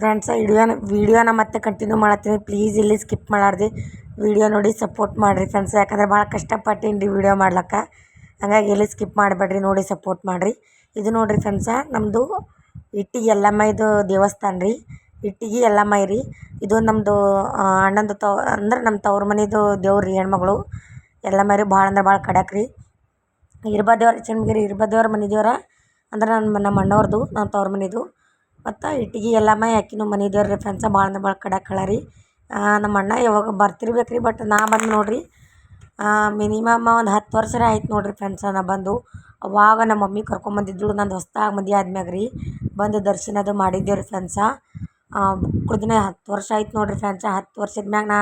Friends ವಿಡಿಯೋನ ವಿಡಿಯೋನ ಮತ್ತೆ ಕಂಟಿನ್ಯೂ ಮಾಡತ್ತೀನಿ. ಪ್ಲೀಸ್ ಇಲ್ಲಿ ಸ್ಕಿಪ್ ಮಾಡಾರ್ದು. ವಿಡಿಯೋ ನೋಡಿ ಸಪೋರ್ಟ್ ಮಾಡಿರಿ ಫ್ರೆಂಡ್ಸ್ ಯಾಕಂದ್ರೆ ಭಾಳ ಕಷ್ಟಪಟ್ಟೀನಿ ರೀ ವಿಡಿಯೋ ಮಾಡ್ಲಿಕ್ಕೆ. ಹಾಗಾಗಿ ಎಲ್ಲಿ ಸ್ಕಿಪ್ ಮಾಡಬೇಡ್ರಿ, ನೋಡಿ ಸಪೋರ್ಟ್ ಮಾಡಿರಿ. ಇದು ನೋಡಿರಿ ಫ್ರೆಂಡ್ಸ ನಮ್ಮದು ಇಟ್ಟಿಗೆ ಯಲ್ಲಮ್ಮದು ದೇವಸ್ಥಾನ ರೀ ಇಟ್ಟಿಗೆ ಯಲ್ಲಮ್ಮ ರೀ. ಇದು ನಮ್ಮದು ಅಣ್ಣಂದು ತವ ಅಂದ್ರೆ ನಮ್ಮ ತವ್ರ ಮನೆದು ದೇವ್ರು ರೀ ಹೆಣ್ಮಗಳು. ಎಲ್ಲಮ್ಮ ರೀ, ಭಾಳ ಅಂದ್ರೆ ಭಾಳ ಖಡಕ್ ರೀ. ಇರ್ಬ ದೇವ್ರ ಚನ್ನಗಿರಿ ಇರ್ಬ ದೇವ್ರ ಮನೆ ದೇವ್ರ ಅಂದ್ರೆ ನನ್ನ ನಮ್ಮ ಅಣ್ಣವ್ರದ್ದು ನಮ್ಮ ತವ್ರ ಮನೆದು. ಮತ್ತು ಇಟ್ಟಿಗೆ ಯಲ್ಲಮ್ಮ ಆಕಿನೂ ಮನೆ ದೇವ್ರು ರೀ ಫ್ರೆಂಡ್ಸ ಭಾಳ ಅಂದ್ರೆ ಭಾಳ ಕಡೆ ಅಳ ರೀ ನಮ್ಮ ಅಣ್ಣ ಯಾವಾಗ ಬರ್ತಿರ್ಬೇಕು ರೀ ಬಟ್ ನಾ ಬಂದು ನೋಡಿರಿ. ಮಿನಿಮಮ್ ಒಂದು ಹತ್ತು ವರ್ಷರ ಆಯ್ತು ನೋಡಿರಿ ಫ್ರೆಂಡ್ಸ ನಾ ಬಂದು. ಅವಾಗ ನಮ್ಮ ಮಮ್ಮಿ ಕರ್ಕೊಂಬಂದಿದ್ದಳು ನಂದು ಹೊಸ್ದಾಗಿ ಮದುವೆ ಆದ್ಮ್ಯಾಗ ರೀ ಬಂದು ದರ್ಶನ ಅದು ಮಾಡಿದ್ದೇವೆ ರೀ ಫ್ರೆಂಡ್ಸ ಕುಡ್ದಿನ ಹತ್ತು ವರ್ಷ ಆಯ್ತು ನೋಡಿರಿ ಫ್ರೆಂಡ್ಸ ಹತ್ತು ವರ್ಷದ ಮ್ಯಾಗ ನಾ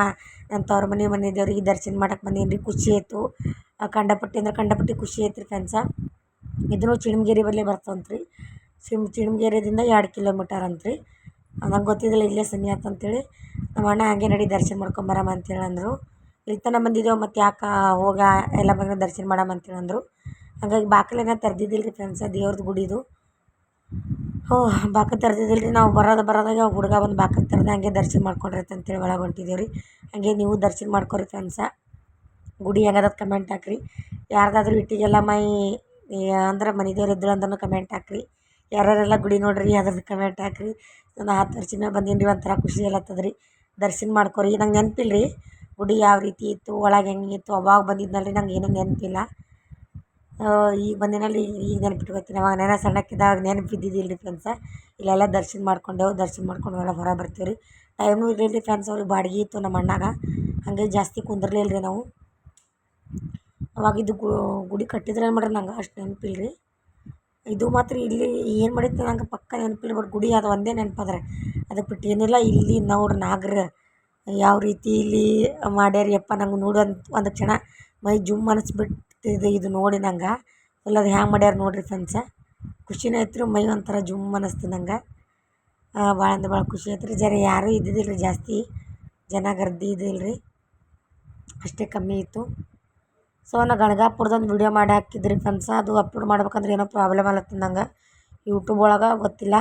ನನ್ನ ತವ್ರ ಮನೆ ಮನೆ ದೇವ್ರಿಗೆ ದರ್ಶನ ಮಾಡಕ್ಕೆ ಬಂದೀನಿ ರೀ ಖುಷಿ ಆಯಿತು. ಕಂಡಪಟ್ಟಿ ಅಂದ್ರೆ ಕಂಡಪಟ್ಟಿ ಖುಷಿ ಆಯ್ತು ರೀ ಫ್ರೆಂಡ್ಸ ಇದೂ ಚಿಣಮಗಿರಿ ಬರಲಿ ಬರ್ತದಂತ ಚಿಮ್ ಚಿಣಮಗೇರಿದಿಂದ ಎರಡು ಕಿಲೋಮೀಟರ್ ಅಂತ ರೀ ನಂಗೆ ಗೊತ್ತಿದ್ದಿಲ್ಲ, ಇಲ್ಲೇ ಸನಿ ಆತು ಅಂತೇಳಿ. ನಮ್ಮ ಅಣ್ಣ ಹಂಗೆ ನಡಿ ದರ್ಶನ ಮಾಡ್ಕೊಂಬರಮ್ಮ ಅಂತೇಳಿ ಅಂದರು. ಇಲ್ಲಿ ತನಕ ಬಂದಿದ್ದೇವೆ ಮತ್ತು ಯಾಕೆ ಹೋಗ ಎಲ್ಲ ಬಂದು ದರ್ಶನ ಮಾಡಮ ಅಂತೇಳಿ ಅಂದರು. ಹಾಗಾಗಿ ಬಾಗಿಲೇನ ತೆರೆದಿದ್ದಿಲ್ಲ ರೀ ಫ್ರೆಂಡ್ಸ ದೇವ್ರದ್ದು ಗುಡಿದು. ಹೋ, ಬಾಕ ತೆರೆದಿದ್ದಿಲ್ಲ ರೀ ನಾವು ಬರೋದು ಬರೋದಾಗ ಹುಡುಗ ಬಂದು ಬಾಕ ತೆರೆದ ಹಂಗೆ ದರ್ಶನ ಮಾಡ್ಕೊಂಡ್ರೈತೆ ಅಂತೇಳಿ ಒಳಗೆ ಹೊಂಟಿದ್ದೇವೆ ರೀ ಹಾಗೆ ನೀವು ದರ್ಶನ ಮಾಡ್ಕೊರಿ ಫ್ರೆಂಡ್ಸ ಗುಡಿ ಹೆಂಗದ ಕಮೆಂಟ್ ಹಾಕ್ರಿ. ಯಾರ್ದಾದ್ರೂ ಇಟ್ಟಿಗೆಲ್ಲ ಮೈ ಅಂದ್ರೆ ಮನೆ ದೇವ್ರು ಇದ್ರು ಅಂದ್ರೂ ಕಮೆಂಟ್ ಹಾಕ್ರಿ. ಯಾರ್ಯಾರೆಲ್ಲ ಗುಡಿ ನೋಡ್ರಿ ಅದ್ರದ್ದು ಕಮೆಂಟ್ ಹಾಕ್ರಿ. ನಾನು ಹತ್ತು ವರ್ಷದ ಬಂದೀನಿ ರೀ ಒಂಥರ ಖುಷಿ ಆಗ್ಲತ್ತದ ರೀ ದರ್ಶನ ಮಾಡ್ಕೊರಿ. ನಂಗೆ ನೆನಪಿಲ್ಲ ರೀ ಗುಡಿ ಯಾವ ರೀತಿ ಇತ್ತು, ಒಳಗೆ ಹೆಂಗಿತ್ತು ಅವಾಗ ಬಂದಿದ್ನಲ್ಲ ರೀ ನಂಗೆ ಏನೂ ನೆನಪಿಲ್ಲ. ಈಗ ಬಂದಿನಲ್ಲಿ ಈಗ ನೆನಪಿಟ್ಕೋತೀನಿ. ಅವಾಗ ನಾನು ಸಣ್ಣಕ್ಕಿದ್ದಾಗ ನೆನಪು ಇದ್ದಿದ್ದಿಲ್ಲ ರೀ ಫ್ರೆಂಡ್ಸ ಇಲ್ಲೆಲ್ಲ ದರ್ಶನ ಮಾಡ್ಕೊಂಡೆವು ದರ್ಶನ ಮಾಡ್ಕೊಂಡು ಎಲ್ಲ ಹೊರ ಬರ್ತೀವಿ ರೀ ಟೈಮೂ ಇರಲಿಲ್ಲ ರೀ ಫ್ರೆಂಡ್ಸ್ ಅವ್ರಿಗೆ ಬಾಡಿಗೆ ಇತ್ತು ನಮ್ಮ ಅಣ್ಣಾಗ. ಹಾಗೆ ಜಾಸ್ತಿ ಕುಂದಿರ್ಲಿಲ್ಲ ರೀ ನಾವು ಅವಾಗಿದ್ದು ಗುಡಿ ಕಟ್ಟಿದ್ರೇನು ಮಾಡ್ರಿ, ನಂಗೆ ಅಷ್ಟು ನೆನಪಿಲ್ಲ ರೀ ಇದು ಮಾತ್ರ ಇಲ್ಲಿ ಏನು ಮಾಡಿತ್ತು ನಂಗೆ ಪಕ್ಕ ನೆನಪಿಲ್ಲ ಬಟ್ ಗುಡಿ ಅದು ಒಂದೇ ನೆನಪದ ಅದು ಬಿಟ್ಟು ಏನಿಲ್ಲ, ಇಲ್ಲಿ ನೋಡ್ರಿ ನಾಗರ. ಯಾವ ರೀತಿ ಇಲ್ಲಿ ಮಾಡ್ಯಾರ ಯಪ್ಪ ನಂಗೆ ಅಂತ ಒಂದು ಕ್ಷಣ ಮೈ ಜುಮ್ ಅನಿಸ್ಬಿಟ್ಟಿದೆ ಇದು ನೋಡಿ ನಂಗೆ. ಫುಲ್ ಅದು ಹ್ಯಾಂಗೆ ಮಾಡ್ಯಾರ ನೋಡಿರಿ ಫ್ರೆಂಡ್ಸ ಖುಷಿನೇ ಆಯ್ತು ಮೈ ಒಂಥರ ಜುಮ್ ಅನ್ನಿಸ್ತು ನಂಗೆ. ಭಾಳ ಅಂದ್ರೆ ಭಾಳ ಖುಷಿ ಆಯ್ತು ರೀ ಜರ ಯಾರೂ ಇದ್ದಿದ್ದಿಲ್ಲ ರೀ ಜಾಸ್ತಿ. ಜನ ಗರ್ದಿ ಇದ್ದಿಲ್ಲ ರೀ ಅಷ್ಟೇ ಕಮ್ಮಿ ಇತ್ತು. ಸೊ ನಾ ಗಣಗಾಪುರದೊಂದು ವೀಡಿಯೋ ಮಾಡಿ ಹಾಕಿದ್ರಿ ಫ್ರೆಂಡ್ಸ ಅದು ಅಪ್ಲೋಡ್ ಮಾಡ್ಬೇಕಂದ್ರೆ ಏನೋ ಪ್ರಾಬ್ಲಮ್ ಆಲತ್ತದ ನಂಗೆ. ಯೂಟ್ಯೂಬ್ ಒಳಗೆ ಗೊತ್ತಿಲ್ಲ.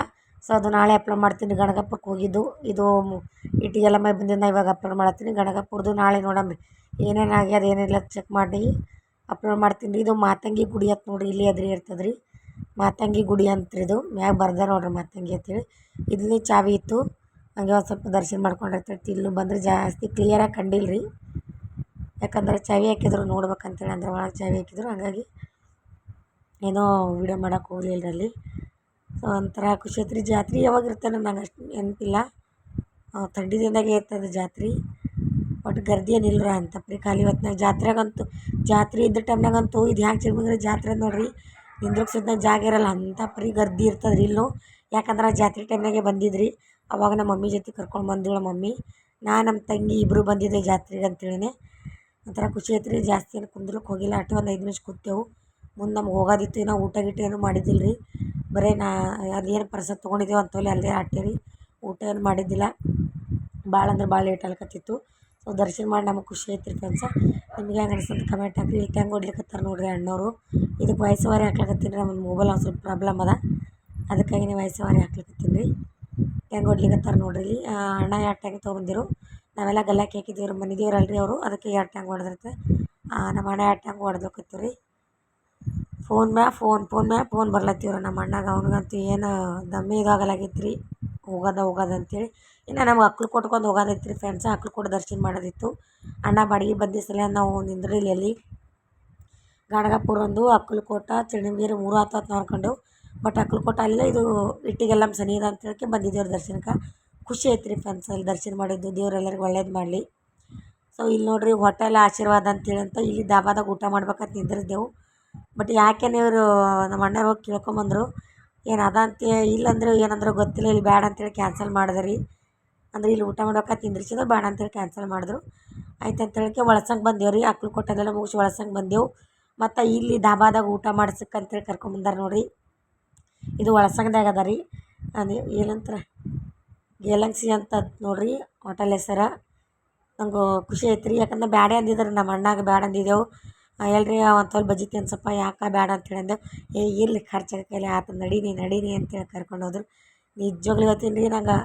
ಸೊ ಅದು ನಾಳೆ ಅಪ್ಲೋಡ್ ಮಾಡ್ತೀನಿ. ಗಣಗಾಪುರಕ್ಕೆ ಹೋಗಿದ್ದು. ಇದು ಇಟ್ಟಿಗೆ ಮೈ ಬಂದಿದ್ದು ನಾ ಇವಾಗ ಅಪ್ಲೋಡ್ ಮಾಡತ್ತೀನಿ. ಗಣಗಾಪುರದು ನಾಳೆ ನೋಡಮ್ಮಿ ಏನೇನು ಆಗ್ಯದ ಏನಿಲ್ಲ ಚೆಕ್ ಮಾಡಿ ಅಪ್ಲೋಡ್ ಮಾಡ್ತೀನಿ. ಇದು ಮಾತಂಗಿ ಗುಡಿ ಅಂತ ನೋಡಿರಿ. ಇಲ್ಲಿ ಅದ್ರಿ ಇರ್ತದ್ರಿ. ಮಾತಂಗಿ ಗುಡಿ ಅಂತ ರೀ ಇದು. ಮ್ಯಾಗ ಬರ್ದ ನೋಡ್ರಿ ಮಾತಂಗಿ ಅಂತೇಳಿ. ಇಲ್ಲಿ ಚಾವಿ ಇತ್ತು. ಹಂಗೆ ಒಂದು ಸ್ವಲ್ಪ ದರ್ಶನ ಮಾಡ್ಕೊಂಡಿರ್ತೈತಿ ಇಲ್ಲೂ ಬಂದರೆ ಜಾಸ್ತಿ ಕ್ಲಿಯರಾಗಿ ಕಂಡಿಲ್ಲ ರೀ ಯಾಕಂದ್ರೆ ಚಾವಿ ಹಾಕಿದ್ರು ನೋಡ್ಬೇಕಂತೇಳಿ ಅಂದ್ರೆ ಒಳಗೆ ಚಾವಿ ಹಾಕಿದ್ರು. ಹಾಗಾಗಿ ಏನೋ ವೀಡಿಯೋ ಮಾಡಕ್ಕೆ ಹೋಗ್ಲಿಲ್ಲ ಅಲ್ಲಿ. ಸೊ ಒಂಥರ ಖುಷಿ ಆಯ್ತು ರೀ ಜಾತ್ರೆ ಯಾವಾಗ ಇರ್ತೇನೋ ನಂಗೆ ಅಷ್ಟು ನೆನಪಿಲ್ಲ. ಥಂಡಿ ದಿನದಾಗೆ ಇರ್ತದೆ ಜಾತ್ರೆ. ಒಟ್ಟು ಗರ್ದಿ ಏನಿಲ್ಲರ ಅಂತ. ಪರಿ ಖಾಲಿ ಹೊತ್ನಾಗ ಜಾತ್ರೆಗಂತೂ, ಜಾತ್ರೆ ಇದ್ದ ಟೈಮ್ನಾಗಂತೂ ಇದು ಹ್ಯಾಂಗೆ ಬಂದ್ರೆ ಜಾತ್ರೆ ನೋಡ್ರಿ. ನಿಂದ್ರಕ್ಕೆ ಸುತ್ತ ಜಾಗ ಇರಲ್ಲ. ಅಂಥ ಪರಿ ಗರ್ದಿ ಇರ್ತದೆ ರೀ ಇಲ್ಲೂ ಯಾಕಂದ್ರೆ ಜಾತ್ರೆ ಟೈಮ್ನಾಗೆ ಬಂದಿದ್ರಿ. ಅವಾಗ ನಮ್ಮ ಮಮ್ಮಿ ಜೊತೆ ಕರ್ಕೊಂಡು ಬಂದಿಳು ಮಮ್ಮಿ. ನಾನು ನಮ್ಮ ತಂಗಿ ಇಬ್ಬರು ಬಂದಿದ್ದೆ ಜಾತ್ರೆಗೆ ಅಂತೇಳಿನೇ. ಒಂಥರ ಖುಷಿ ಆಯ್ತು ರೀ. ಜಾಸ್ತಿ ಏನು ಕುಂದ್ರಕ್ಕೆ ಹೋಗಿಲ್ಲ. ಅಷ್ಟೇ ಒಂದು ಐದು ನಿಮಿಷ ಕೂತೆವು. ಮುಂದೆ ನಮ್ಗೆ ಹೋಗೋದಿತ್ತು. ಏನೋ ಊಟ ಗೀಟ ಏನೂ ಮಾಡಿದ್ದಿಲ್ಲ ರೀ. ಬರೀ ನಾ ಅದೇನು ಪ್ರಸಾದ ತೊಗೊಂಡಿದ್ದೇವೆ ಅಂಥವಲ್ಲಿ ಅಲ್ಲೇ ಅಟ್ಟೆ ರೀ. ಊಟ ಏನು ಮಾಡಿದ್ದಿಲ್ಲ. ಭಾಳ ಅಂದ್ರೆ ಭಾಳ ಲೇಟ್ ಆಗ್ಲಿಕತ್ತಿತ್ತು ಸೊ ದರ್ಶನ ಮಾಡಿ ನಮಗೆ ಖುಷಿ ಆಯ್ತು ರೀ ಫ್ರೆಂಡ್ಸ ನಿಮ್ಗೆ ಹೆಂಗೆ ಅನಿಸ್ತಂತ ಕಮೆಂಟ್ ಹಾಕ್ರಿ. ಇಲ್ಲಿ ಹೆಂಗೆ ಹೊಡ್ಲಿಕ್ಕತ್ತಾರ ನೋಡಿರಿ ಅಣ್ಣವರು. ಇದಕ್ಕೆ ವಾಯ್ಸ್ ವಾರಿ ಹಾಕ್ಲಕತ್ತೀನಿ ರೀ. ನಮ್ಮ ಮೊಬೈಲ್ ಒಂದು ಸ್ವಲ್ಪ ಪ್ರಾಬ್ಲಮ್ ಅದ. ಅದಕ್ಕಾಗಿ ನೀವು ವಾಯ್ಸ್ ವಾರಿ ಹಾಕ್ಲಕತ್ತೀನಿ ರೀ. ಹೆಂಗೆ ಹೊಡ್ಲಿಕತ್ತಾರ ನೋಡಿರಿ. ಅಣ್ಣ ಯಾವ ಟ್ಯಾಂಗ್ ತೊಗೊಂಬಂದಿರು ನಾವೆಲ್ಲ ಗಲ್ಲಾಕಿ ಹಾಕಿದ್ದೀವಿ ಮನೆ ದೇವ್ರು ಅಲ್ರಿ ಅವರು. ಅದಕ್ಕೆ ಎರಡು ಟ್ಯಾಂಗ್ ಹೊಡೆದಿರುತ್ತೆ. ನಮ್ಮ ಅಣ್ಣ ಎರಡು ಟ್ಯಾಂಗ್ ಹೊಡೆದೋಕತ್ತೀವಿ ರೀ. ಫೋನ್ ಮ್ಯಾ ಫೋನ್ ಫೋನ್ ಮ್ಯಾಲ್ ಫೋನ್ ಬರ್ಲತ್ತೀವ್ರಿ ನಮ್ಮ ಅಣ್ಣಗೆ. ಅವ್ನಿಗಂತೂ ಏನು ದಮ್ಮಿ ಇದಾಗಲಾಗಿತ್ತು ರೀ. ಹೋಗೋದ ಹೋಗೋದ ಅಂತೇಳಿ. ಇನ್ನು ನಮ್ಗೆ ಅಕ್ಳು ಕೊಟ್ಕೊಂಡು ಹೋಗೋದೈತ್ರಿ ಫ್ರೆಂಡ್ಸ್ ಅಕ್ಲು ಕೊಟ್ಟು ದರ್ಶನ ಮಾಡೋದಿತ್ತು. ಅಣ್ಣ ಬಾಡಿಗೆ ಬಂದಿದ್ದ ನಾವು ನಿಂದ್ರಿಲ್ಲ ಎಲ್ಲಿ? ಗಾಣಗಾಪುರ ಒಂದು ಅಕ್ಕಲಕೋಟ ಚನ್ನಗಿರಿ ಮೂರು ಹತ್ತು ನೋಡ್ಕೊಂಡು ಬಟ್ ಅಕ್ಕಲಕೋಟ ಅಲ್ಲ ಇದು ಇಟ್ಟಿಗೆಲ್ಲಮ್ಮ ಸನಿ ಇದೆ ಅಂತ ಹೇಳಕ್ಕೆ ಬಂದಿದ್ದೇವ್ರಿ ದರ್ಶನಕ್ಕೆ. ಖುಷಿ ಆಯ್ತು ರೀ ಫ್ರೆಂಡ್ಸ್ ಅಲ್ಲಿ ದರ್ಶನ ಮಾಡಿದ್ದು ದೇವ್ರು ಒಳ್ಳೇದು ಮಾಡಲಿ. ಸೊ ಇಲ್ಲಿ ನೋಡಿರಿ ಹೋಟೆಲ್ ಆಶೀರ್ವಾದ ಅಂತೇಳಿ ಅಂತ ಇಲ್ಲಿ ಧಾಬಾದಾಗ ಊಟ ಮಾಡ್ಬೇಕಂತ ನಿಂದಿರಿದ್ದೆವು ಬಟ್ ಯಾಕೆ ಇವರು ನಮ್ಮ ಅಣ್ಣವ್ರು ಹೋಗಿ ಕೇಳ್ಕೊಂಬಂದರು ಏನು ಅದ ಅಂತ ಇಲ್ಲಂದ್ರೆ ಏನಂದ್ರೆ ಗೊತ್ತಿಲ್ಲ, ಇಲ್ಲಿ ಬೇಡ ಅಂತೇಳಿ ಕ್ಯಾನ್ಸಲ್ ಮಾಡಿದೆ ರೀ ಅಂದ್ರೆ ಇಲ್ಲಿ ಊಟ ಮಾಡ್ಬೇಕ ನಿಂದ್ರಿಸಿದ್ರು ಬೇಡ ಅಂತೇಳಿ ಕ್ಯಾನ್ಸಲ್ ಮಾಡಿದ್ರು. ಆಯ್ತು ಅಂತ ಹೇಳಕ್ಕೆ ಒಳಸಂಗೆ ಬಂದೇವು ರೀ ಅಕ್ಕಲಕೋಟೆಲ್ಲ ಮುಗಿಸಿ ಒಳಸಂಗೆ ಬಂದೆವು. ಮತ್ತು ಇಲ್ಲಿ ಧಾಬಾದಾಗ ಊಟ ಮಾಡ್ಸಕ್ಕೆ ಅಂತೇಳಿ ಕರ್ಕೊಂಬಂದಾರ ನೋಡಿರಿ. ಇದು ಒಳಸಂಗ್ದಾಗ ಅದ ರೀ. ಅದು ಏನಂತಾರೆ? ಗೇಲಂಗ್ಸಿ ಅಂತ ನೋಡಿರಿ ಹೋಟೆಲ್ ಹೆಸರು. ನಂಗೆ ಖುಷಿ ಐತ್ರಿ. ಯಾಕಂದ್ರೆ ಬ್ಯಾಡ ಅಂದಿದ್ರು, ನಮ್ಮ ಅಣ್ಣಾಗ ಬ್ಯಾಡ ಅಂದಿದ್ದೆವು. ಎಲ್ರಿ ಒಂದು ತೊಲ್ ಬಜ್ಜಿ ತಿನ್ಸಪ್ಪ ಯಾಕೆ ಬೇಡ ಅಂತೇಳಿ ಅಂದೆವು ಏ, ಇರಲಿ ಖರ್ಚಾಗ ಕೈಲಿ ಆತು, ನಡೀನಿ ನಡೀನಿ ಅಂತೇಳಿ ಕರ್ಕೊಂಡು ಹೋದ್ರು. ನಿಜವಾಗ್ಲೂ ಹೇಳ್ತೀನಿ ರೀ, ನಂಗೆ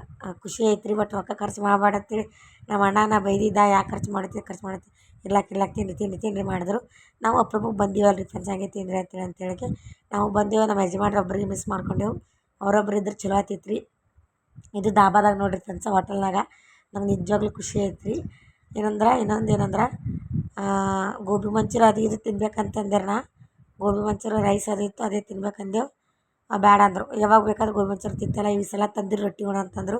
ಖುಷಿ ಐತ್ರಿ, ಬಟ್ ರೊಕ್ಕ ಖರ್ಚು ಮಾಡಬೇಡ ಅಂತೇಳಿ ನಮ್ಮ ಅಣ್ಣ, ನಾ ಬೈದಿದ್ದ, ಯಾಕೆ ಖರ್ಚು ಮಾಡ್ತೀವಿ ಖರ್ಚು ಮಾಡ್ತೀವಿ ಇರ್ಲಾಕ ಇರ್ಲಾಕ, ತಿನ್ರಿ ತಿನ್ರಿ ತಿನ್ರಿ ಮಾಡಿದ್ರು. ನಾವು ಅಪ್ರೂಪಕ್ಕೆ ಬಂದೀವಲ್ಲ ರೀ ಫ್ರೆಂಡ್ಸ್ ಹಂಗೆ ತಿನ್ನಿರಿ ಅಂತೇಳಿ ನಾವು ಬಂದೆವು, ನಮ್ಮ ಯಜಮಾನ್ರು ಒಬ್ಬರಿಗೆ ಮಿಸ್ ಮಾಡ್ಕೊಂಡೆವು. ಅವರೊಬ್ರು ಇದ್ರೆ ಚಲೋ ಆತಿತ್ತು ರೀ ಇದು ಡಾಬಾದಾಗ ನೋಡಿರಿ ಫ್ರೆಂಡ್ಸ್ ಹೋಟೆಲ್ನಾಗ ನಂಗೆ ನಿಜವಾಗ್ಲೂ ಖುಷಿ ಆಯ್ತು ರೀ ಏನಂದ್ರೆ, ಇನ್ನೊಂದು ಏನಂದ್ರೆ ಗೋಬಿ ಮಂಚೂರಿ ಅದು ಇದು ತಿನ್ಬೇಕಂತಂದ್ರೆ ನಾ. ಗೋಬಿ ಮಂಚೂರಿ ರೈಸ್ ಅದು ಇತ್ತು, ಅದೇ ತಿನ್ಬೇಕಂದೆವು. ಬೇಡ ಅಂದರು. ಯಾವಾಗ ಬೇಕಾದ್ರೂ ಗೋಬಿ ಮಂಚೂರಿ ತಿಂತಲ್ಲ, ಈ ಸಲ ತಂದೂರಿ ರೊಟ್ಟಿ ಉಣ ಅಂತಂದರು.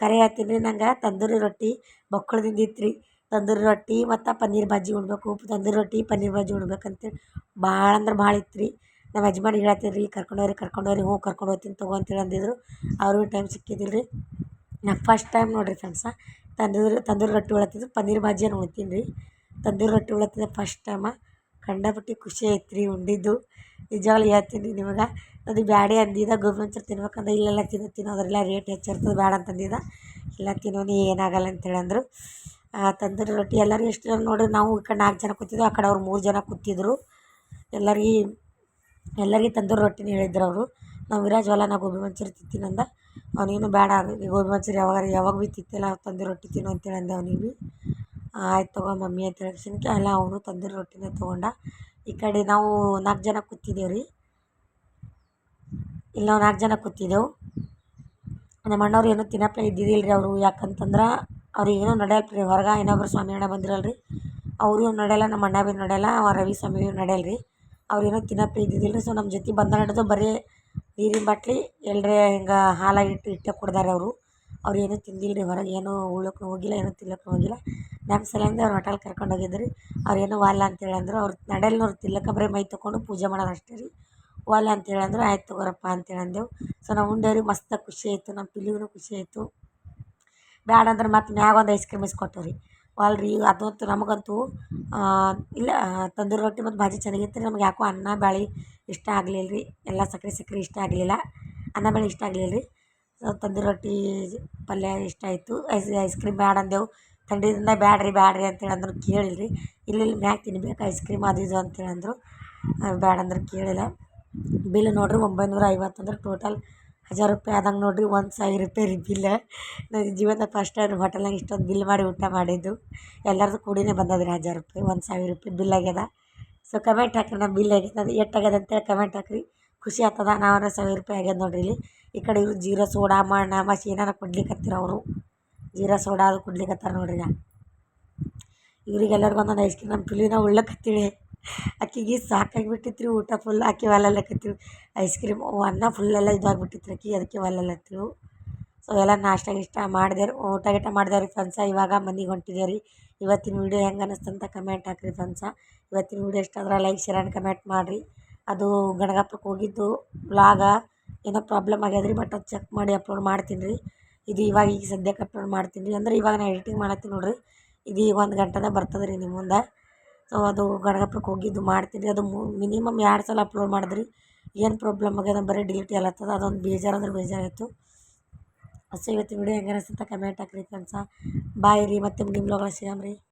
ಕರೆ ಹೇಳ್ತೀನಿ ರೀ, ನಂಗೆ ತಂದೂರಿ ರೊಟ್ಟಿ ಬಕ್ಕುಳ್ದಿಂದ ಇತ್ತು ರೀ ತಂದೂರಿ ರೊಟ್ಟಿ ಮತ್ತು ಪನ್ನೀರ್ ಬಾಜಿ ಉಣ್ಬೇಕು, ತಂದೂರಿ ರೊಟ್ಟಿ, ಪನ್ನೀರ್ ಬಾಜಿ ಉಣ್ಬೇಕಂತೇಳಿ. ಭಾಳ ಅಂದ್ರೆ ಭಾಳ ಇತ್ತು ರೀ ನಮ್ಮ ಯಜಮಾನ್ರಿಗೆ ಹೇಳ್ತೀನಿ ರೀ ಕರ್ಕೊಂಡು ಹೋಗ್ರಿ ಕರ್ಕೊಂಡು ಹೋಗ್ರಿ ಹ್ಞೂ ಕರ್ಕೊಂಡು ಹೋಗ್ತೀನಿ, ತಗೋ ಅಂತೇಳಿ ಅಂದಿದ್ರು. ಅವ್ರಿಗೂ ಟೈಮ್ ಸಿಕ್ಕಿದ್ದಿಲ್ಲ ರೀ. ನಾ ಫಸ್ಟ್ ಟೈಮ್ ನೋಡಿರಿ ಫ್ರೆಂಡ್ಸ ತಂದೂರಿ ತಂದೂರಿ ರೊಟ್ಟಿ ಉಳತ್ತಿದ್ರು ಪನ್ನೀರ್ ಬಾಜಿಯನ್ನು ಉಣ್ತೀನಿ ರೀ. ತಂದೂರಿ ರೊಟ್ಟಿ ಉಳತ್ತಿದ್ದೆ ಫಸ್ಟ್ ಟೈಮ ಕಂಡಪಟ್ಟಿ ಖುಷಿ ಆಯ್ತು ರೀ, ಉಂಡಿದ್ದು. ನಿಜವಾಗ್ಲೂ ಹೇಳ್ತೀನಿ ನಿಮಗೆ. ಅದು ಬ್ಯಾಡೆ ಅಂದಿದ್ದ, ಗೋಬಿ ಮಂಚೂರಿ ತಿನ್ಬೇಕಂದ್ರೆ ಇಲ್ಲೆಲ್ಲ ತಿನ್ನು ತಿನ್ನೋ ಅದರೆಲ್ಲ ರೇಟ್ ಹೆಚ್ಚಿರ್ತದೆ ಬೇಡ ಅಂತಂದಿದ್ದ. ಇಲ್ಲ ತಿನ್ನೋನಿ ಏನಾಗಲ್ಲ ಅಂತೇಳಿ ಅಂದರು. ತಂದೂರಿ ರೊಟ್ಟಿ ಎಲ್ಲರೂ ಎಷ್ಟು ಜನ ನೋಡಿರಿ ನಾವು ಈ ಕಡೆ ನಾಲ್ಕು ಜನ ಕೂತಿದ್ದೆವು ಆ ಕಡೆ ಅವ್ರು ಮೂರು ಜನ ಕೂತಿದ್ರು. ಎಲ್ಲರಿಗೆ ಎಲ್ಲರಿಗೆ ತಂದೂರಿ ರೊಟ್ಟಿನೇ ಹೇಳಿದ್ರು ಅವರು. ನಾವು ವಿರಾಜ್ ಹೊಲ ನಾ ಗೋಬಿ ಮಂಚೂರಿ ತಿಂತೀನಿ ಅಂದ ಅವ್ನಿಗೇನು ಬೇಡ ಗೋಬಿ ಮಂಚೂರಿ ಯಾವಾಗ ಯಾವಾಗ ಭೀ ತಿಂತಿಲ್ಲ ತಂದೂರಿ ರೊಟ್ಟಿ ತಿನ್ನು ಅಂತೇಳಿ ಅಂದೆ ಅವ್ನಿಗೆ ಭೀ ಆಯ್ತು ತಗೋ ಮಮ್ಮಿ ಅಂತ ಹೇಳಿಸಿನ್ಕೆ ಅಲ್ಲ ಅವನು ತಂದೂರಿ ರೊಟ್ಟಿನೇ ತೊಗೊಂಡ. ಈ ಕಡೆ ನಾವು ನಾಲ್ಕು ಜನ ಕೂತಿದ್ದೇವೆ ರೀ. ಇಲ್ಲಿ ನಾವು ನಾಲ್ಕು ಜನ ಕೂತಿದ್ದೆವು ನಮ್ಮ ಅಣ್ಣವ್ರು ಏನೂ ತಿನ್ನಪ್ಲೆ ಇದ್ದಿದ್ದಿಲ್ಲ ರೀ ಅವರು. ಯಾಕಂತಂದ್ರೆ ಅವ್ರಿಗೆ ಏನೋ ನಡೆಯಲ್ಲ ರೀ ಹೊರಗೆ ಇನ್ನೊಬ್ರು ಸ್ವಾಮಿ ಅಣ್ಣ ಬಂದಿರಲ್ಲ ರೀ ಅವರು ನಡೆಯಲ್ಲ, ನಮ್ಮ ಅಣ್ಣ ಭೀ ನಡೆಯಲ್ಲ, ರವಿ ಸ್ವಾಮಿ ನಡೆಯಲ್ಲ ರೀ ಅವ್ರೇನೂ ತಿನ್ನಪ್ಲೆ ಇದ್ದಿದ್ದಿಲ್ಲ ಸೊ ನಮ್ಮ ಜೊತೆ ಬಂದ ನಡೆದು ಬರೀ ನೀರಿನ ಬಾಟ್ಲಿ ಎಲ್ಲರೇ ಹಿಂಗೆ ಹಾಲಾಗಿ ಇಟ್ಟು ಇಟ್ಟೇ ಕೊಡ್ದಾರೆ ಅವರು. ಅವ್ರು ಏನೂ ತಿಂದಿಲ್ಲ ರೀ ಹೊರಗೆ, ಏನೂ ಉಣ್ಣೋಕ್ಕೂ ಹೋಗಿಲ್ಲ, ಏನೂ ತಿನ್ನೋಕ್ಕೂ ಹೋಗಿಲ್ಲ. ನಮ್ಮ ಸಲಿಂದ ಅವ್ರು ಹೋಟೆಲ್ ಕರ್ಕೊಂಡು ಹೋಗಿದ್ದು ರೀ ಏನೂ ವಾಲ್ ಅಂತೇಳಿ ಅಂದರು, ಅವ್ರು ನಡೆಯಲ್ಲಿ ಅವ್ರು ಬರೀ ಮೈ ತೊಗೊಂಡು ಪೂಜೆ ಮಾಡೋದು ಅಷ್ಟೇ ರೀ. ವಾಲ್ ಅಂತೇಳಿ ಅಂದರು, ಆಯ್ತು ತಗೋರಪ್ಪ ಅಂತೇಳಿ ಅಂದೆವು. ಸೊ ನಾವು ಉಂಡೇವ್ರಿ ಮಸ್ತ ಖುಷಿ ಆಯಿತು ನಮ್ಮ ಪಿಲಿಗೂ ಖುಷಿ ಆಯಿತು. ಬ್ಯಾಡ ಅಂದ್ರೆ ಮತ್ತೆ ಮ್ಯಾಗ ಒಂದು ಐಸ್ ಕ್ರೀಮ್ ಇಸ್ಕೊಟ್ಟವು ರೀ ಅಲ್ರಿ, ಅದಂತೂ ನಮಗಂತೂ ಇಲ್ಲ, ತಂದೂರಿ ರೊಟ್ಟಿ ಮತ್ತು ಭಾಜಿ ಚೆನ್ನಾಗಿತ್ತು ನಮ್ಗೆ ಯಾಕೋ ಅನ್ನ, ಬ್ಯಾಳೆ ಇಷ್ಟ ಆಗಲಿಲ್ಲ ರೀ ಎಲ್ಲ ಸಕ್ರೆ ಸಕ್ರೆ ಇಷ್ಟ ಆಗಲಿಲ್ಲ. ಅನ್ನ, ಬ್ಯಾಳೆ ಇಷ್ಟ ಆಗಲಿಲ್ಲ ರೀ ಸೊ, ತಂದೂರಿ ರೊಟ್ಟಿ ಪಲ್ಯ ಇಷ್ಟ ಆಯಿತು. ಐಸ್ ಐಸ್ ಕ್ರೀಮ್ ಬ್ಯಾಡ ಅಂದೆವು. ಥಂಡಿದಿಂದ ಬ್ಯಾಡ್ರಿ ಬ್ಯಾಡ್ರಿ ಅಂತೇಳಿ ಅಂದ್ರು ಕೇಳಿಲ್ರಿ. ಇಲ್ಲಿ ಇಲ್ಲಿ ಇಲ್ಲ ಮ್ಯಾಗ ತಿನ್ಬೇಕು ಐಸ್ ಕ್ರೀಮ್ ಅದು ಇದು ಅಂತೇಳಿ ಅಂದರು. ಬ್ಯಾಡ ಅಂದ್ರೆ ಕೇಳಿಲ್ಲ. ಬಿಲ್ ನೋಡಿರಿ, ಒಂಬೈನೂರ ಐವತ್ತು ಅಂದ್ರೆ ಟೋಟಲ್ ಹಜಾರ್ ರೂಪಾಯಿ ಆದಂಗೆ ನೋಡಿರಿ, ಒಂದು ಸಾವಿರ ರೂಪಾಯಿ ರೀ ಬಿಲ್ಲ ನನ್ನ ಜೀವನದಾಗ ಫಸ್ಟ್ ಟೈಮ್ ಹೋಟೆಲ್ನಾಗ ಇಷ್ಟೊಂದು ಬಿಲ್ ಮಾಡಿ ಊಟ ಮಾಡಿದ್ದು. ಎಲ್ಲರದು ಕೂಡಿನೇ ಬಂದದ ರೀ ಹಜಾರ್ ರೂಪಾಯಿ, ಒಂದು ಸಾವಿರ ರೂಪಾಯಿ ಬಿಲ್ ಆಗ್ಯದ. ಸೊ ಕಮೆಂಟ್ ಹಾಕ್ರಿ ನಮ್ಮ ಬಿಲ್ ಆಗ್ಯದ ಅದು ಎಷ್ಟು ಆಗ್ಯದ ಅಂತೇಳಿ ಕಮೆಂಟ್ ಹಾಕ್ರಿ. ಖುಷಿ ಆಗ್ತದ ನಾವರ ಸಾವಿರ ರೂಪಾಯಿ ಆಗ್ಯದ ನೋಡಿರಿ ಇಲ್ಲಿ. ಈ ಕಡೆ ಇವ್ರು ಜೀರಾ ಸೋಡಾ ಮಣ್ಣ ಮಸಿ ಏನಾರ ಕೊಡ್ಲಿಕ್ಕತ್ತಿರ ಅವರು. ಜೀರಾ ಸೋಡಾ ಅದು ಕೊಡ್ಲಿಕತ್ತಾರ ನೋಡ್ರಿ ಈಗ. ಇವ್ರಿಗೆ ಎಲ್ಲರಿಗೂ ಒಂದೊಂದು ಐಸ್ ಕ್ರೀಮ್ ನಮ್ಮ ಪಿಲಿನ ಉಳ್ಳಕತ್ತೀವಿ ಆಕಿಗೆ ರೀ ಊಟ ಫುಲ್ ಆಕೆ ಒಲ್ಲೆಲಕತ್ತಿಳು ಐಸ್ ಕ್ರೀಮ್ ಅನ್ನ ಫುಲ್ಲೆಲ್ಲ ಇದಾಗ್ಬಿಟ್ಟಿತ್ತು ಆಕಿ ಅದಕ್ಕೆ ಒಲ್ಲೆಲತ್ತಿಳು ಸೊ ಎಲ್ಲ ನಾಷ್ಟ ಗೀಷ್ಟ ಮಾಡಿದೆ ಊಟ ಗೀಟ ಮಾಡ್ದೆ ರೀ ಫ್ರೆಂಡ್ಸ ಇವಾಗ ಮನೆಗೆ ಹೊಂಟಿದೆ ರೀ ಇವತ್ತಿನ ವೀಡಿಯೋ ಹೆಂಗೆ ಅನ್ನಿಸ್ತು ಅಂತ ಕಮೆಂಟ್ ಹಾಕಿರಿ ಫ್ರೆಂಡ್ಸ ಇವತ್ತಿನ ವೀಡಿಯೋ ಇಷ್ಟ ಆದ್ರೆ ಲೈಕ್ ಶೇರ್ ಆ್ಯಂಡ್ ಕಮೆಂಟ್ ಮಾಡಿರಿ. ಅದು ಗಣಗಾಪುರಕ್ಕೆ ಹೋಗಿದ್ದು ವ್ಲಾಗ ಏನೋ ಪ್ರಾಬ್ಲಮ್ ಆಗ್ಯದ ರೀ ಬಟ್ ಅದು ಚೆಕ್ ಮಾಡಿ ಅಪ್ಲೋಡ್ ಮಾಡ್ತೀನಿ ರೀ ಇದು ಇವಾಗ ಈಗ ಸದ್ಯಕ್ಕೆ ಅಪ್ಲೋಡ್ ಮಾಡ್ತೀನಿ ರೀ ಅಂದ್ರೆ ಇವಾಗ ನಾನು ಎಡಿಟಿಂಗ್ ಮಾಡತ್ತೀನಿ ನೋಡಿರಿ. ಇದು ಈಗ ಒಂದು ಗಂಟೆದಾಗ ಬರ್ತದೆ ರೀ ನಿಮ್ಮ ಮುಂದೆ. ಸೊ ಅದು ಗಣಗಾಪುರಕ್ಕೆ ಹೋಗಿದ್ದು ಮಾಡ್ತೀನಿ. ಅದು ಮಿನಿಮಮ್ ಎರಡು ಸಲ ಅಪ್ಲೋಡ್ ಮಾಡಿದ್ರಿ. ಏನು ಪ್ರಾಬ್ಲಮ್ ಆಗ್ಯದ ಬರೀ ಡಿಲೀಟ್ ಎಲ್ಲತ್ತದ ಅದೊಂದು ಬೇಜಾರು ಅಂದ್ರೆ ಬೇಜಾರಾಯಿತು ಸೊ ಇವತ್ತಿನ ವೀಡಿಯೋ ಹೆಂಗೆ ಅಂತ ಕಮೆಂಟ್ ಹಾಕ್ರಿ ಫ್ರೆಂಡ್ಸ ಬಾಯ್ ರೀ. ಮತ್ತೆ ನಿಮ್ಮ ಬ್ಲಾಗ್ ಸಿಗಮ್ ರೀ.